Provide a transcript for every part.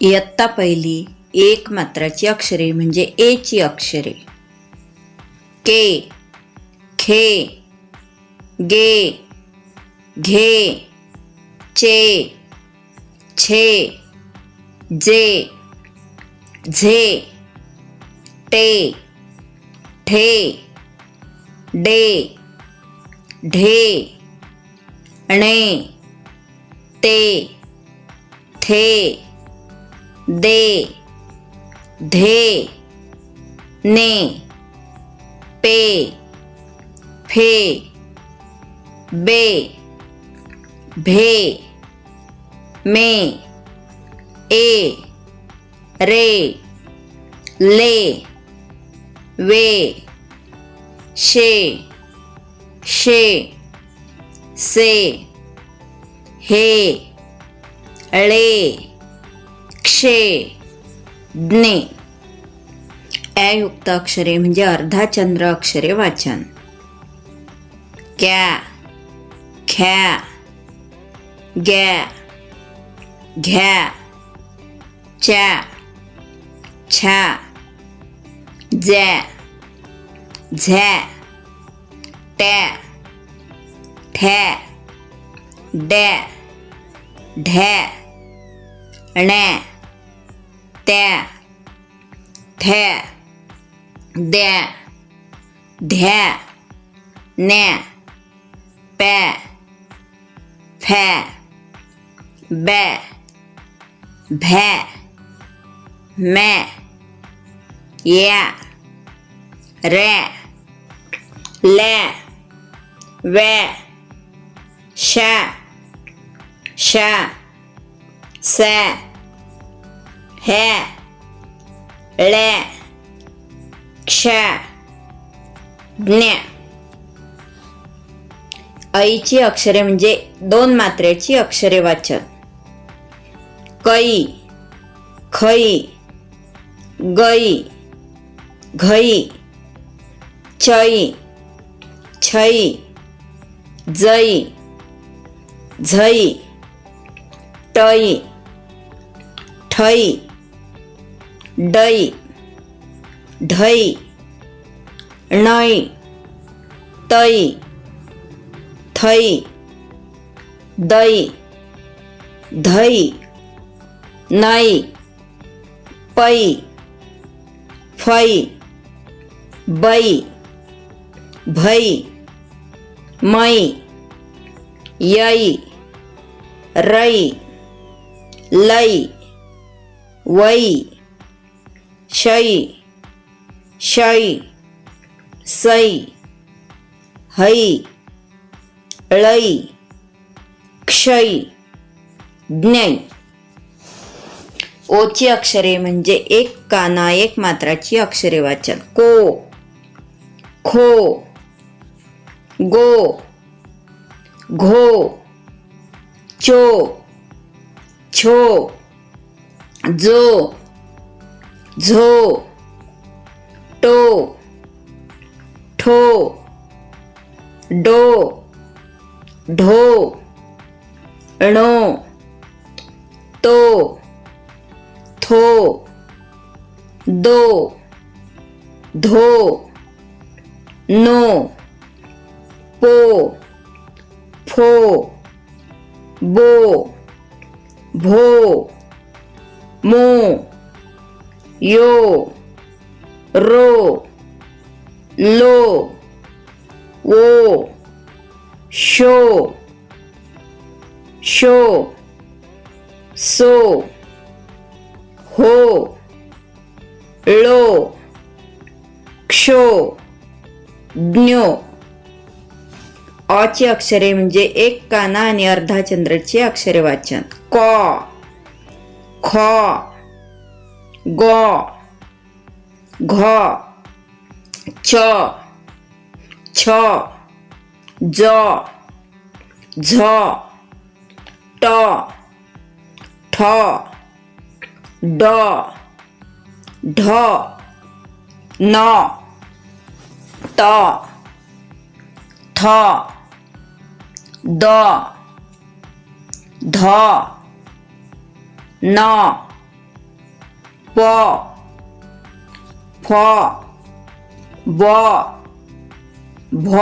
इयत्ता पहिली एक मात्राची अक्षरे म्हणजे ए ची अक्षरे. के खे गे घे चे छे जे झे टे ठे डे ढे णे ते थे. दे धे ने पे फे बे भे मे ए रे ले वे शे शे से हे ळे क्षे ज्ञे युक्त अक्षरे म्हणजे अर्धाचंद्र अक्षरे वाचन. क्या ख्या ग्या घ्या च्या छा ज्या झ्या टॅ ठ्या डॅ ढ्या ण्या त्या ठ्या द्या ध्या न्या पॅ फॅ बॅ भे मॅ या रॅ लॅ वॅ शा शा सॅ हे. ळे क्ष. ज्ञ ऐची अक्षरे म्हणजे दोन मात्र्याची अक्षरे वाचन. कई. खई. गई. घई. चई. छई. जई. झई. टई. ठई. डै ढै णै तै थै दै धै नै पै फै बै भै मै यै रै लै वै शई शई सई हई लई क्षयी ज्ञै ओची अक्षरे म्हणजे एक काना एक मात्राची अक्षरे वाचन. को खो गो घो चो छो जो. झो टो ठो डो ढो णो तो थो दो धो नो पो फो बो भो मो यो रो लो ओ शो शो सो हो लो क्षो ज्ञो. अची अक्षरे म्हणजे एक काना आणि अर्धा चंद्राची अक्षरे वाचन. क ख ग घ च छ ज झ ट ठ ड ढ न त थ द ध न प फ ब भ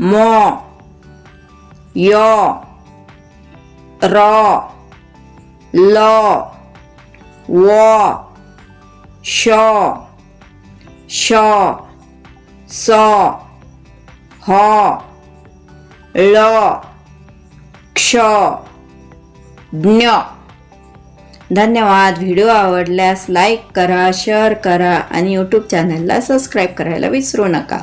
म य र ल व श श स ह ळ क्ष ज्ञ धन्यवाद. व्हिडिओ आवडल्यास लाईक करा शेअर करा आणि यूट्यूब चॅनलला सबस्क्राईब करायला विसरू नका.